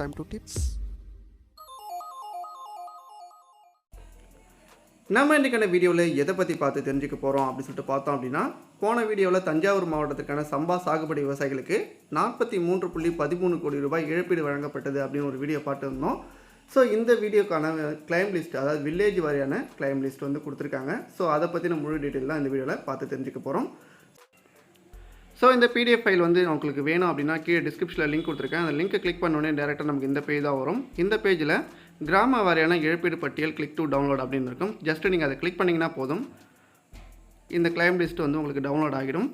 Time to tips நம்ம இன்றைக்கான வீடியோவில் எதை பற்றி பார்த்து தெரிஞ்சுக்க போகிறோம் அப்படின்னு சொல்லிட்டு பார்த்தோம் அப்படின்னா போன வீடியோவில் தஞ்சாவூர் மாவட்டத்துக்கான சம்பா சாகுபடி விவசாயிகளுக்கு நாற்பத்தி மூன்று புள்ளி பதிமூணு கோடி ரூபாய் இழப்பீடு வழங்கப்பட்டது அப்படின்னு ஒரு வீடியோ பார்த்துருந்தோம். ஸோ இந்த வீடியோக்கான கிளைம் லிஸ்ட் அதாவது வில்லேஜ் வாரியான கிளைம் லிஸ்ட் வந்து கொடுத்துருக்காங்க. ஸோ அதை பற்றின முழு டீட்டெயில் தான் இந்த வீடியோவில் பார்த்து தெரிஞ்சுக்க போகிறோம் ஸோ இந்த பிடிஎஃப் ஃபைல் வந்து உங்களுக்கு வேணும் அப்படின்னா கீழே டிஸ்கிரிப்ஷனில் லிங்க் கொடுத்துருக்கேன். அந்த லிங்க்கை கிளிக் பண்ணோடனே டேரெக்டாக நமக்கு இந்த பேஜ் தான் வரும். இந்த பேஜில் கிராம வாரியான இழப்பீடு பட்டியல் கிளிக் டு டவுன்லோட் அப்படின்னு இருக்கும். ஜஸ்ட் நீங்கள் அதை கிளிக் பண்ணிங்கன்னா போதும். இந்த கிளைம் லிஸ்ட் வந்து உங்களுக்கு டவுன்லோட் ஆகிடும்.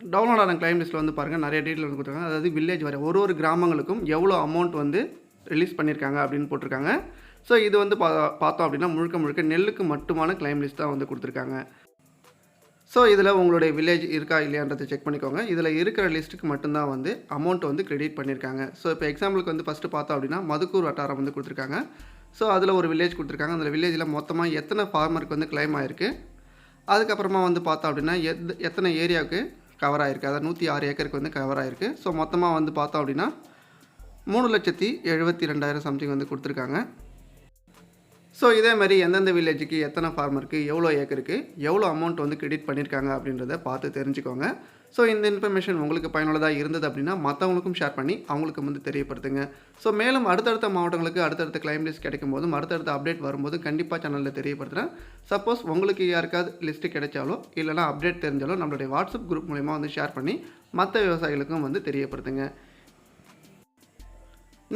டவுன்லோட் ஆன கிளைம் லிஸ்ட்டில் வந்து பாருங்கள் நிறைய டீட்டெயில் வந்து கொடுத்துருக்காங்க. அதாவது வில்லேஜ் வரை ஒரு ஒரு கிராமங்களுக்கும் எவ்வளோ அமௌண்ட் வந்து ரிலீஸ் பண்ணியிருக்காங்க அப்படின்னு போட்டிருக்காங்க. ஸோ இது வந்து பா பார்த்தோம் அப்படின்னா முழுக்க முழுக்க நெல்லுக்கு மட்டுமான கிளைம் லிஸ்ட் தான் வந்து கொடுத்துருக்காங்க. ஸோ இதில் உங்களுடைய வில்லேஜ் இருக்கா இல்லையான்றதை செக் பண்ணிக்கோங்க. இதில் இருக்கிற லிஸ்ட்டுக்கு மட்டும்தான் வந்து அமௌண்ட் வந்து கிரெடிட் பண்ணியிருக்காங்க ஸோ இப்போ எக்ஸாம்பிளுக்கு வந்து ஃபஸ்ட்டு பார்த்தோம் அப்படின்னா மதுக்கூர் வட்டாரம் வந்து கொடுத்துருக்காங்க. ஸோ அதில் ஒரு வில்லேஜ் கொடுத்துருக்காங்க. அந்த வில்லேஜில் மொத்தமாக எத்தனை ஃபார்மருக்கு வந்து கிளைம் ஆயிருக்கு? அதுக்கப்புறமா வந்து பார்த்தோம் அப்படின்னா எத் எத்தனை ஏரியாவுக்கு கவர் ஆயிருக்கு? அதாவது நூற்றி ஆறு ஏக்கருக்கு வந்து கவர் ஆயிருக்கு. ஸோ மொத்தமாக வந்து பார்த்தோம் அப்படின்னா மூணு லட்சத்தி எழுபத்தி ரெண்டாயிரம் சம்திங் வந்து கொடுத்துருக்காங்க. ஸோ இதே மாதிரி எந்தெந்த வில்லேஜுக்கு எத்தனை ஃபார்மருக்கு எவ்வளோ ஏக்கருக்கு எவ்வளோ அமௌண்ட் வந்து கிரெடிட் பண்ணியிருக்காங்க அப்படின்றத பார்த்து தெரிஞ்சுக்கோங்க. ஸோ இந்த இன்ஃபர்மேஷன் உங்களுக்கு பயனுள்ளதாக இருந்தது அப்படின்னா மற்றவங்களுக்கும் ஷேர் பண்ணி அவங்களுக்கு வந்து தெரியப்படுத்துங்க. ஸோ மேலும் அடுத்தடுத்த மாவட்டங்களுக்கு அடுத்தடுத்த கிளைம் லிஸ்ட் கிடைக்கும் போதும் அடுத்தடுத்த அப்டேட் வரும்போது கண்டிப்பாக சேனலில் தெரியப்படுத்துகிறேன் சப்போஸ் உங்களுக்கு யாருக்காவது லிஸ்ட்டு கிடைச்சாலோ இல்லைனா அப்டேட் தெரிஞ்சாலோ நம்மளுடைய வாட்ஸ்அப் குரூப் மூலிமா வந்து ஷேர் பண்ணி மற்ற விவசாயிகளுக்கும் வந்து தெரியப்படுத்துங்க.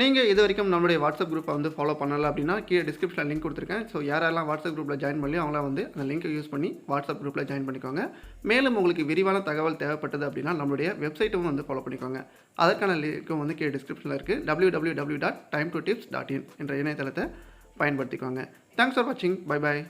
நீங்கள் இது வரைக்கும் நம்மளுடைய வாட்ஸ்அப் குரூப்பை வந்து ஃபாலோ பண்ணலை அப்படின்னா கீழே டிஸ்கிரிப்ஷனில் லிங்க் கொடுத்துருக்கேன். ஸோ யாரெல்லாம் வாட்ஸ்அப் குரூப்பில் ஜாயின் பண்ணி அவங்களாம் வந்து அந்த லிங்க்கை யூஸ் பண்ணி வாட்ஸ்அப் குரூப்பில் ஜாயின் பண்ணிக்கோங்க. மேலும் உங்களுக்கு விரிவான தகவல் தேவைப்பட்டது அப்படின்னா நம்மளுடைய வெப்சைட்டும் வந்து ஃபாலோ பண்ணிக்கோங்க. அதற்கான லிங்க்கும் வந்து கீழே டிஸ்கிரிப்ஷனில் இருக்குது W W W dot time to tips dot in என்ற இணையதளத்தை பயன்படுத்திக்கோங்க. தேங்க்ஸ் ஃபார் வாட்சிங் பை பாய்